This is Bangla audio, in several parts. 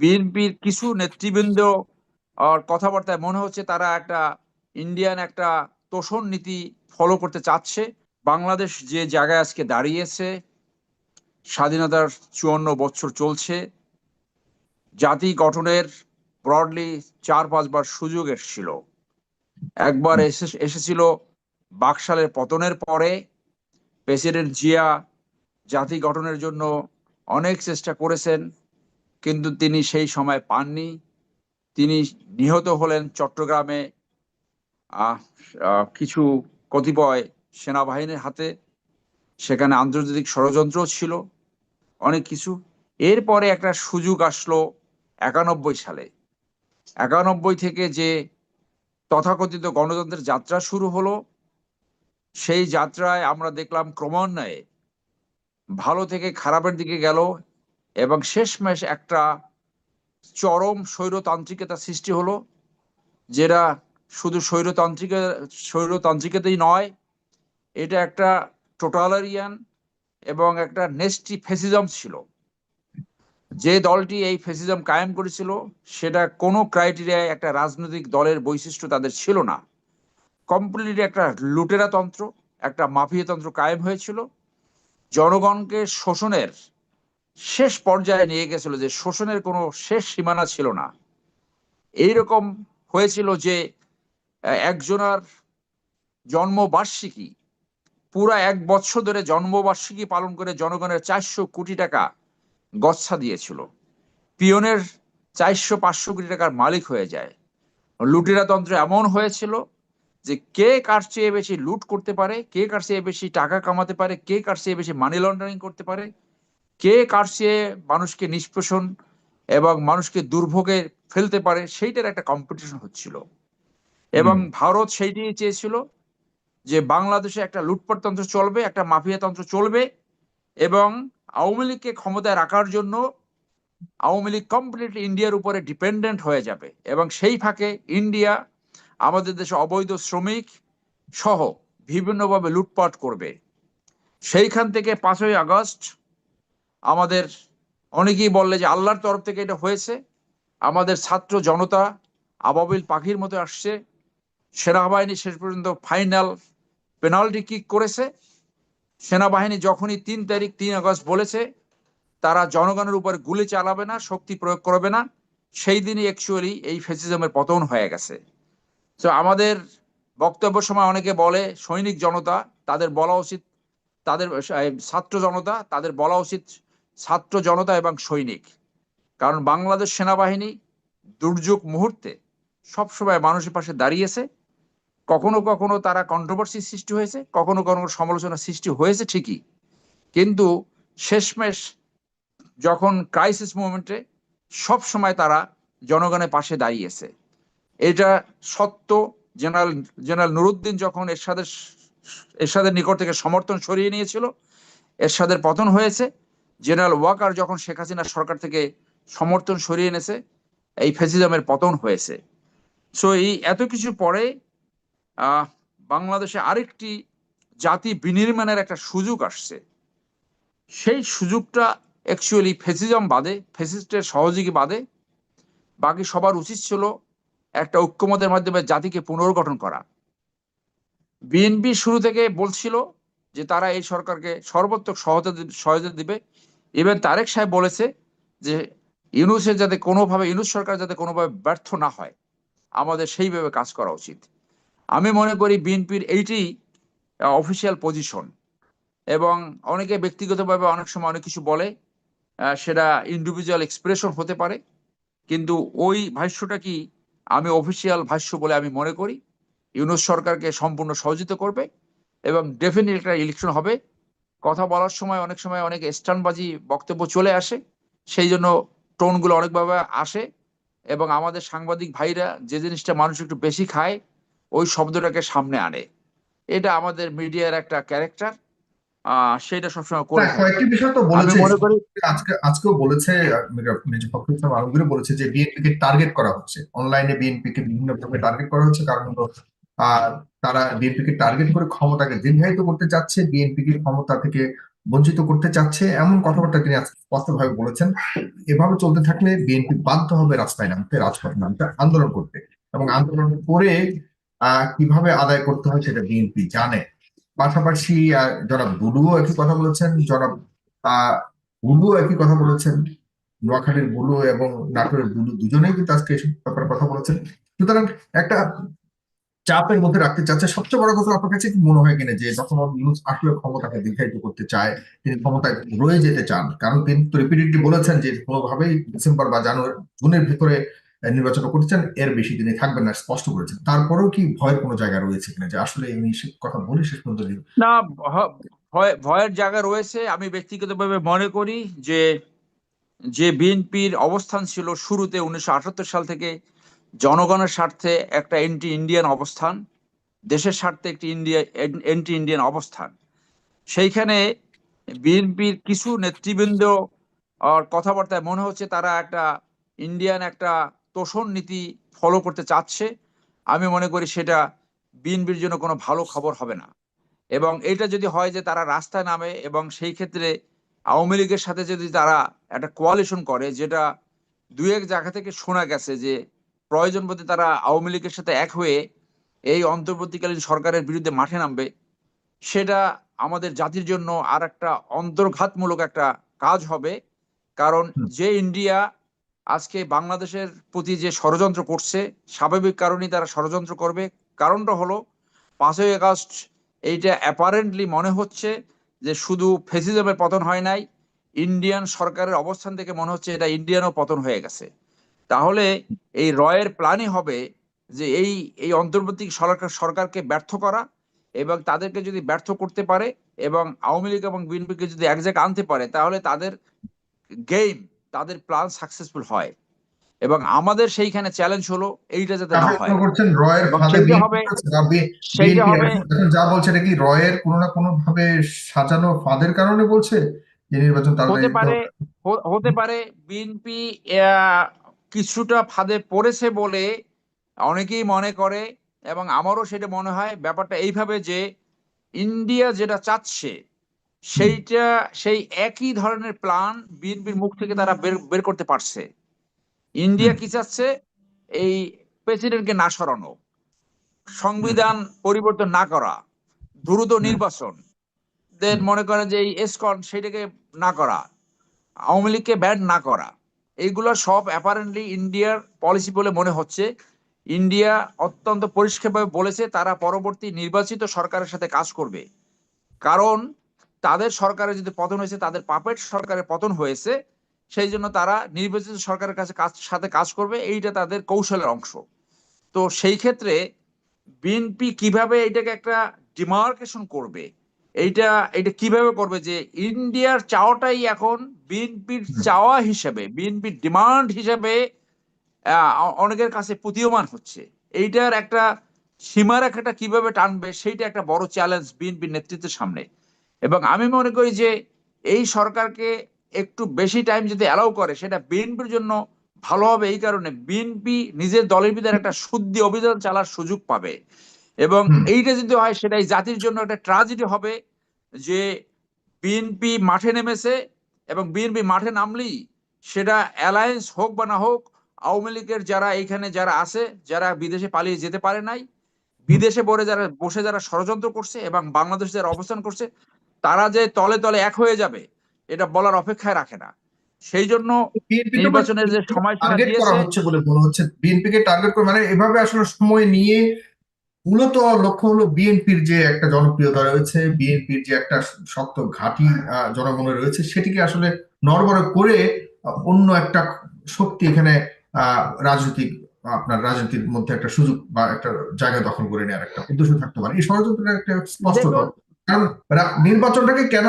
বিএনপির কিছু নেতৃবৃন্দ আর কথাবার্তায় মনে হচ্ছে তারা একটা ইন্ডিয়ান একটা তোষণ নীতি ফলো করতে চাচ্ছে। বাংলাদেশ যে জায়গায় আজকে দাঁড়িয়েছে স্বাধীনতার চুয়ান্ন বছর চলছে। জাতি গঠনের ব্রডলি চার পাঁচবার সুযোগ এসেছিল। একবার এসে এসেছিল বাকশালের পতনের পরে। প্রেসিডেন্ট জিয়া জাতি গঠনের জন্য অনেক চেষ্টা করেছেন। কিন্তু তিনি সেই সময় পাননি। তিনি নিহত হলেন চট্টগ্রামে কিছু কতিপয় সেনাবাহিনীর হাতে। সেখানে আন্তর্জাতিক ষড়যন্ত্র ছিল, অনেক কিছু। এরপরে একটা সুযোগ আসলো একানব্বই সালে। একানব্বই থেকে যে তথাকথিত গণতন্ত্রের যাত্রা শুরু হলো, সেই যাত্রায় আমরা দেখলাম ক্রমান্বয়ে ভালো থেকে খারাপের দিকে গেল। এবং শেষমেশ একটা চরম স্বৈরতান্ত্রিকতা সৃষ্টি হলো, যেটা শুধু স্বৈরতান্ত্রিক, স্বৈরতান্ত্রিকতাই নয়, এটা একটা টোটালারিয়ান এবং একটা নেস্টি ফেসিজম ছিল। যে দলটি এই ফেসিজম কায়েম করেছিল, সেটা কোনো ক্রাইটেরিয়ায় একটা রাজনৈতিক দলের বৈশিষ্ট্য তাদের ছিল না। কমপ্লিটলি একটা লুটেরা তন্ত্র একটা মাফিয়া তন্ত্র কায়েম হয়েছিল। জনগণকে শোষণের শেষ পর্যায়ে নিয়ে গেছিল যে শোষণের কোনো শেষ সীমানা ছিল না। এইরকম হয়েছিল যে একজনার জন্মবার্ষিকী, পুরা এক বছর ধরে জন্মবার্ষিকী পালন করে জনগণের চারশো কোটি টাকা গচ্ছা দিয়েছিল। পিয়নের চারশো পাঁচশো কোটি টাকার মালিক হয়ে যায়। লুটেরা তন্ত্র এমন হয়েছিল যে কে কার চেয়ে বেশি লুট করতে পারে, কে কার চেয়ে বেশি টাকা কামাতে পারে, কে কার চেয়ে বেশি মানি লন্ডারিং করতে পারে কে কার চেয়ে মানুষকে নিষ্পেষণ এবং মানুষকে দুর্ভোগে ফেলতে পারে সেইটার একটা কম্পিটিশন হচ্ছিল এবং। ভারত সেইটি চেয়েছিল যে বাংলাদেশে একটা লুটপাটতন্ত্র চলবে একটা মাফিয়াতন্ত্র চলবে এবং আওয়ামী লীগকে ক্ষমতায় রাখার জন্য আওয়ামী লীগ কমপ্লিটলি ইন্ডিয়ার উপরে ডিপেন্ডেন্ট হয়ে যাবে এবং সেই ফাঁকে ইন্ডিয়া আমাদের দেশে অবৈধ শ্রমিক সহ বিভিন্নভাবে লুটপাট করবে সেইখান থেকে পাঁচই আগস্ট আমাদের অনেকেই বললে যে আল্লাহর তরফ থেকে এটা হয়েছে। আমাদের ছাত্র জনতা আবাবিল পাখির মতো আসছে। সেনাবাহিনী শেষ পর্যন্ত ফাইনাল পেনাল্টি কিক করেছে। সেনাবাহিনী যখনই তিন তারিখ তিন আগস্ট বলেছে, তারা জনগণের উপর গুলি চালাবে না, শক্তি প্রয়োগ করবে না। সেই দিনই অ্যাকচুয়ালি এই ফেসিজমের পতন হয়ে গেছে। তো আমাদের বক্তব্য সময় অনেকে বলে, সৈনিক জনতা, তাদের বলা উচিত, তাদের ছাত্র জনতা, তাদের বলা উচিত ছাত্র জনতা এবং সৈনিক। কারণ বাংলাদেশ সেনাবাহিনী দুর্যোগ মুহূর্তে সবসময় মানুষের পাশে দাঁড়িয়েছে। কখনো কখনো তারা কন্ট্রোভার্সি সৃষ্টি হয়েছে, কখনো কখনো সমালোচনা সৃষ্টি হয়েছে ঠিকই। কিন্তু শেষমেশ যখন ক্রাইসিস মুভমেন্টে সব সময় তারা জনগণের পাশে দাঁড়িয়েছে। এটা সত্য, জেনারেল জেনারেল নুরুদ্দিন যখন এরশাদের এরশাদের নিকট থেকে সমর্থন সরিয়ে নিয়েছিল, এরশাদের পতন হয়েছে জেনারেল ওয়াকার যখন শেখ হাসিনা সরকার থেকে সমর্থন সরিয়ে এনেছে, এই ফেসিজমের পতন হয়েছে। সো এই এত কিছু পরে বাংলাদেশে আরেকটি জাতি বিনির্মাণের একটা সুযোগ আসছে। সেই সুযোগটা অ্যাকচুয়ালি ফেসিজম বাদে ফেসিস্টের সহযোগী বাদে, বাকি সবার উচিত ছিল একটা ঐক্যমতের মাধ্যমে জাতিকে পুনর্গঠন করা। বিএনপি শুরু থেকে বলছিল যে তারা এই সরকারকে সর্বোত্তক সহায়তা দি- দিবে। ইভেন তারেক সাহেব বলেছে যে ইউনুসের যাতে কোনোভাবে, ইউনুস সরকার যাতে কোনোভাবে ব্যর্থ না হয়, আমাদের সেইভাবে কাজ করা উচিত। আমি মনে করি বিএনপির এইটি অফিসিয়াল পজিশন এবং অনেকে ব্যক্তিগতভাবে অনেক সময় অনেক কিছু বলে সেটা ইন্ডিভিজুয়াল এক্সপ্রেশন হতে পারে। কিন্তু ওই ভাষ্যটা কি আমি অফিসিয়াল ভাষ্য বলে আমি মনে করি, ইউনুস সরকারকে সম্পূর্ণ সহযোগিতা করবে এবং ডেফিনেটলি একটা ইলেকশন হবে। কথা বলার সময় অনেক সময় অনেক স্টানবাজি বক্তব্য চলে আসে। সেই জন্য টোনগুলো অনেকভাবে আসে এবং আমাদের সাংবাদিক ভাইরা যে জিনিসটা মানুষ একটু বেশি খায় ওই শব্দটাকে সামনে আনে। এটা আমাদের মিডিয়ার একটা ক্যারেক্টার আহ সেটা সবসময় করে হ্যাঁ, কয়েকটি বিষয় তো বলেছে। আজকে আজকেও বলেছে ফখরুল ইসলাম আলমগীর বলেছে যে বিএনপি কে টার্গেট করা হচ্ছে। অনলাইনে বিএনপি কে বিভিন্ন ভাবে টার্গেট করা হচ্ছে কারণ হলো তারা বিএনপিকে টার্গেট করে ক্ষমতাকে দীর্ঘায়িত করতে চাচ্ছে বিএনপি কে ক্ষমতা থেকে বঞ্চিত করতে চাচ্ছে, এমন কথাবার্তা তিনি স্পষ্টভাবে বলেছেন। এভাবে চলতে থাকলে বিএনপি বাধ্য হবে রাস্তায় নামতে, রাজপথে নামতে, আন্দোলন করতে এবং আন্দোলন করে কীভাবে আদায় করতে হয় সেটা বিএনপি জানে। পাশাপাশি জনাব বুলুও একই কথা বলেছেন, জনাব আহ বুলুও একই কথা বলেছেন। নোয়াখালীর বুলু এবং নাটোরের বুলু দুজনেই কিন্তু আজকে এসব ব্যাপারে কথা বলেছেন। সুতরাং একটা চাপের মধ্যে রাখতে চাচ্ছে। সবচেয়ে বড় কথা আপনার কাছে কি মনে হয় কিনা যে যখন নিউজ আসলে ক্ষমতাকে দীর্ঘায়িত করতে চায়, তিনি ক্ষমতায় রয়ে যেতে চান? কারণ তিনি তো রিপিটেডলি বলেছেন যে কোনোভাবেই ডিসেম্বর বা জানুয়ারি জুনের ভিতরে নির্বাচন করতে চান এর বেশি তিনি থাকবেন না, স্পষ্ট করেছেন। তারপরেও কি ভয়ের কোনো জায়গা রয়েছে কিনা? যে আসলে উনি কথা বলে, শেষ পর্যন্ত না ভয়, ভয়ের জায়গা রয়েছে। আমি ব্যক্তিগতভাবে মনে করি যে যে বিএনপির অবস্থান ছিল শুরুতে উনিশশো আটাত্তর সাল থেকে জনগণের স্বার্থে একটা এন্টি ইন্ডিয়ান অবস্থান, দেশের স্বার্থে একটি ইন্ডিয়া এন্টি ইন্ডিয়ান অবস্থান। সেইখানে বিএনপির কিছু নেতৃবৃন্দ আর কথাবার্তায় মনে হচ্ছে তারা একটা ইন্ডিয়ান একটা তোষণ নীতি ফলো করতে চাচ্ছে। আমি মনে করি সেটা বিএনপির জন্য কোনো ভালো খবর হবে না। এবং এটা যদি হয় যে তারা রাস্তায় নামে এবং সেই ক্ষেত্রে আওয়ামী লীগের সাথে যদি তারা একটা কোয়ালিশন করে, যেটা দু এক জায়গা থেকে শোনা গেছে যে প্রয়োজন বোধে তারা আওয়ামী লীগের সাথে এক হয়ে এই অন্তর্বর্তীকালীন সরকারের বিরুদ্ধে মাঠে নামবে সেটা আমাদের জাতির জন্য আর একটা অন্তর্ঘাতমূলক একটা কাজ হবে। কারণ যে ইন্ডিয়া আজকে বাংলাদেশের প্রতি যে ষড়যন্ত্র করছে স্বাভাবিক কারণেই তারা ষড়যন্ত্র করবে। কারণটা হলো পাঁচই আগস্ট এইটা অ্যাপারেন্টলি মনে হচ্ছে যে শুধু ফেসিজমের পতন হয় নাই ইন্ডিয়ান সরকারের অবস্থান থেকে মনে হচ্ছে এটা ইন্ডিয়ানও পতন হয়ে গেছে। তাহলে এই রয়ের প্ল্যানই হবে যে এই এই অন্তর্বর্তী সরকার সরকারকে ব্যর্থ করা এবং তাদেরকে যদি ব্যর্থ করতে পারে এবং আওয়ামী লীগ এবং বিএনপিকে যদি এক জায়গায় আনতে পারে তাহলে তাদের গেম তাদের প্ল্যান সাকসেসফুল হয়। এবং আমাদের সেইখানে চ্যালেঞ্জ হলো এইটা যাতে না হয়। করছেন রয়ের হবে সেইটা হবে যা বলছে এটা কি রয়ের কোনো না কোনো ভাবে সাজানো ফাঁদের কারণে বলছে? যে নির্বাচন হতে পারে হতে পারে বিএনপি কিছুটা ফাঁদে পড়েছে বলে অনেকেই মনে করে এবং আমারও সেটা মনে হয়। ব্যাপারটা এইভাবে যে ইন্ডিয়া যেটা চাচ্ছে, সেইটা, সেই একই ধরনের প্ল্যান বিএনপির মুখ থেকে তারা বের বের করতে পারছে। ইন্ডিয়া কি চাচ্ছে? এই প্রেসিডেন্টকে না সরানো, সংবিধান পরিবর্তন না করা, দ্রুত নির্বাচন। দেন মনে করেন যে এই এসকন সেটাকে না করা, আওয়ামী লীগকে ব্যান না করা। এইগুলো সব অ্যাপারেন্টলি ইন্ডিয়ার পলিসি বলে মনে হচ্ছে। ইন্ডিয়া অত্যন্ত পরিষ্কারভাবে বলেছে তারা পরবর্তী নির্বাচিত সরকারের সাথে কাজ করবে। কারণ তাদের সরকারের যদি পতন হয়েছে, তাদের পাপেট সরকারের পতন হয়েছে, সেই জন্য তারা নির্বাচিত সরকারের কাছে কাজ, সাথে কাজ করবে, এইটা তাদের কৌশলের অংশ। তো সেই ক্ষেত্রে বিএনপি কীভাবে এটাকে একটা ডিমার্কেশন করবে এইটা এটা কীভাবে করবে যে ইন্ডিয়ার চাওয়াটাই এখন বিএনপির চাওয়া হিসেবে বিএনপির ডিমান্ড হিসেবে অনেকের কাছে প্রতীয়মান হচ্ছে। এইটার একটা সীমারেখাটা কীভাবে টানবে সেইটা একটা বড় চ্যালেঞ্জ বিএনপির নেতৃত্বের সামনে। এবং আমি মনে করি যে এই সরকারকে একটু বেশি টাইম যদি অ্যালাউ করে সেটা বিএনপির জন্য ভালো হবে এই কারণে বিএনপি নিজের দলের ভিতরে একটা শুদ্ধি অভিযান চালার সুযোগ পাবে। এবং এইটা যদি হয় সেটাই জাতির জন্য একটা ট্রাজেডি হবে। যে বিএনপি মাঠে নেমেছে এবং বিএনপি মাঠে নামলেই সেটা অ্যালায়েন্স হোক বা না হোক আওয়ামী লীগের যারা এইখানে যারা আছে যারা বিদেশে পালিয়ে যেতে পারে নাই বিদেশে বসে যারা বসে যারা ষড়যন্ত্র করছে এবং বাংলাদেশে যারা অবস্থান করছে তারা যে তলে তলে এক হয়ে যাবে এটা বলার অপেক্ষায় রাখে না। সেই জন্য বিএনপি নির্বাচনের যে সময় দিয়েছে হচ্ছে বলে মনে হচ্ছে। বিএনপি কে টার্গেট করে মানে এভাবে আসলে সময় নিয়ে মূলত লক্ষ্য হলো বিএনপির যে একটা জনপ্রিয়তা রয়েছে বিএনপির যে একটা শক্ত ঘাঁটি জনগণের রয়েছে সেটিকে আসলে নড়বড়ে করে অন্য একটা শক্তি এখানে রাজনৈতিক আপনার রাজনীতির মধ্যে একটা সুযোগ বা একটা জায়গা দখল করে নেওয়ার একটা উদ্দেশ্য থাকতে পারে। এই ষড়যন্ত্রটা একটা স্পষ্ট কারণ নির্বাচনটাকে কেন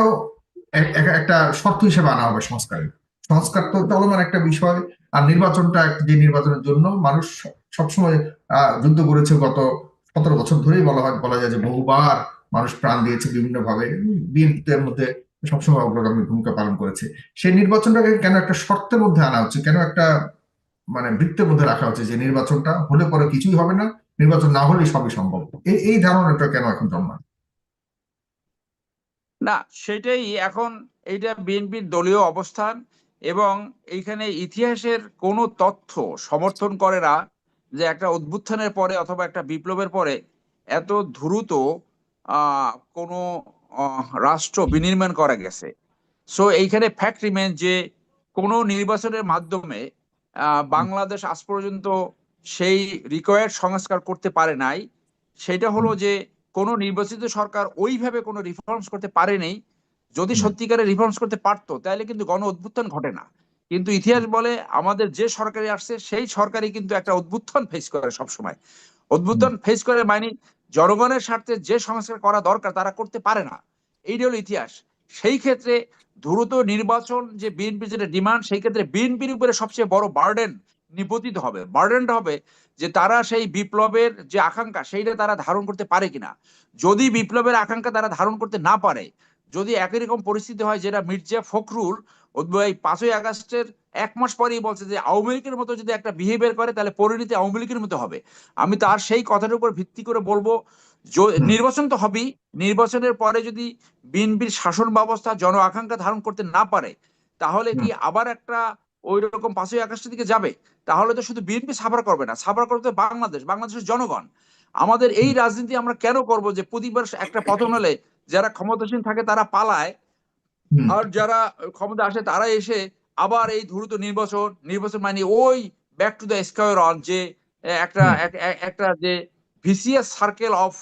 এক- এক- একটা শর্ত হিসেবে আনা হবে সংস্কারে সংস্কার তো চলমান একটা বিষয় আর নির্বাচনটা যে নির্বাচনের জন্য মানুষ সবসময় আহ, যুদ্ধ করেছে গত সতেরো বছর ধরেই বলা হয় বলা যায় যে বহুবার মানুষ প্রাণ দিয়েছে বিভিন্ন ভাবে বিএনপি এর মধ্যে সবসময় অগ্রগামী ভূমিকা পালন করেছে। সেই নির্বাচনটাকে কেন একটা শর্তের মধ্যে আনা হচ্ছে? কেন একটা মানে বৃত্তের মধ্যে রাখা হচ্ছে যে নির্বাচনটা? হলে পরে কিছুই হবে না, নির্বাচন না হলে সবই সম্ভব। এই এই ধারণাটা কেন এখন জন্মায়? না, সেটাই এখন এইটা বিএনপির দলীয় অবস্থান এবং এইখানে ইতিহাসের কোনো তথ্য সমর্থন করে না। যে একটা অভ্যুত্থানের পরে অথবা একটা বিপ্লবের পরে এত দ্রুত কোনো রাষ্ট্র বিনির্মাণ করা গেছে। সো এইখানে ফ্যাক্ট রিমেন যে কোনো নির্বাচনের মাধ্যমে বাংলাদেশ আজ পর্যন্ত সেই রিকোয়ার্ড সংস্কার করতে পারে নাই। সেটা হলো যে কোনো নির্বাচিত সরকার ওইভাবে কোনো রিফর্মস করতে পারেনি। যদি। সত্যিকারে রিফর্মস করতে পারতো তাহলে কিন্তু গণ অভ্যুত্থান ঘটে না। কিন্তু ইতিহাস বলে আমাদের যে সরকারি আসছে, সেই সরকারই কিন্তু একটা অভ্যুত্থান ফেস করে সবসময়। অভ্যুত্থান ফেস করে মানে জনগণের স্বার্থে যে সংস্কার করা দরকার তারা করতে পারে না। এইটা হলো ইতিহাস। সেই ক্ষেত্রে দ্রুত নির্বাচন যে বিএনপি যেটা ডিমান্ড সেই ক্ষেত্রে বিএনপির উপরে সবচেয়ে বড় বার্ডেন নিপতিত হবে। বার্ডেনটা হবে যে তারা সেই বিপ্লবের যে আকাঙ্ক্ষা, সেইটা তারা ধারণ করতে পারে কিনা। যদি বিপ্লবের আকাঙ্ক্ষা তারা ধারণ করতে না পারে যদি একই রকম পরিস্থিতি হয় যেটা মির্জা ফখরুল ওই পাঁচই আগস্টের এক মাস পরেই বলছে যে আওয়ামী লীগের মতো যদি একটা বিহেভিয়ার করে তাহলে পরিণতি আওয়ামী লীগের মতো হবে। আমি তার সেই কথার উপর ভিত্তি করে বলব নির্বাচন তো হবেই। নির্বাচনের পরে যদি বিএনপির শাসন ব্যবস্থা জন আকাঙ্ক্ষা ধারণ করতে না পারে তাহলে কি আবার একটা ওই রকম পাঁচই আগস্টের দিকে যাবে? তাহলে তো শুধু বিএনপি সাফার করবে না সাফার করবে তো বাংলাদেশ বাংলাদেশের জনগণ। আমাদের এই রাজনীতি আমরা কেন করব যে প্রতিবার একটা পতন হলে যারা ক্ষমতাসীন থাকে তারা পালায়। আর যারা ক্ষমতা আসে তারা এসে আবার এই দ্রুত নির্বাচন নির্বাচন মানে ওই back to the square on যে একটা একটা যে ভিসিএস সার্কেল অফ।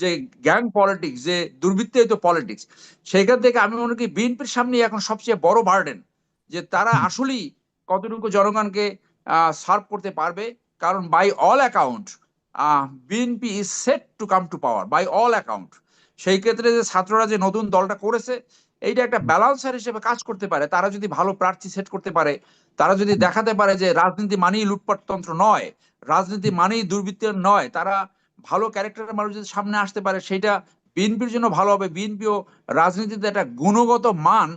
যে গ্যাং পলিটিক্স যে দুর্বৃত্তায়িত পলিটিক্স সেইখান থেকে আমি মনে করি বিএনপির সামনে এখন সবচেয়ে বড় বার্ডেন যে তারা আসলেই কতটুকু জনগণকে সার্ভ করতে পারবে। কারণ by all account BNP is set to come to power by all account সেই ক্ষেত্রে যে ছাত্ররা যে নতুন দলটা করেছে এইটা একটা ব্যালান্সার হিসেবে কাজ করতে পারে। তারা যদি ভালো প্রার্থী সেট করতে পারে তারা যদি দেখাতে পারে যে রাজনীতি মানেই লুটপাটতন্ত্র নয় রাজনীতি মানেই দুর্বৃত্তের নয় তারা ভালো ক্যারেক্টারের মানুষ যদি সামনে আসতে পারে সেটা বিএনপির জন্য ভালো হবে। বিএনপিও রাজনীতিতে একটা গুণগত মান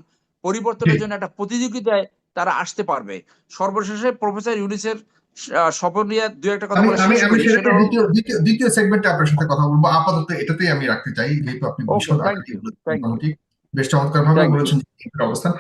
পরিবর্তনের জন্য একটা প্রতিযোগিতায় তারা আসতে পারবে। সর্বশেষে প্রফেসর ইউনিসের আহ, শপথ নিয়ে দু একটা কথা বলে আমি আমি দ্বিতীয় দ্বিতীয় সেগমেন্টে আপনার সাথে কথা বলব। আপাতত এটাতেই আমি রাখতে চাই যেহেতু আপনি বেশ চমৎকার ভাবে বলেছেন অবস্থান।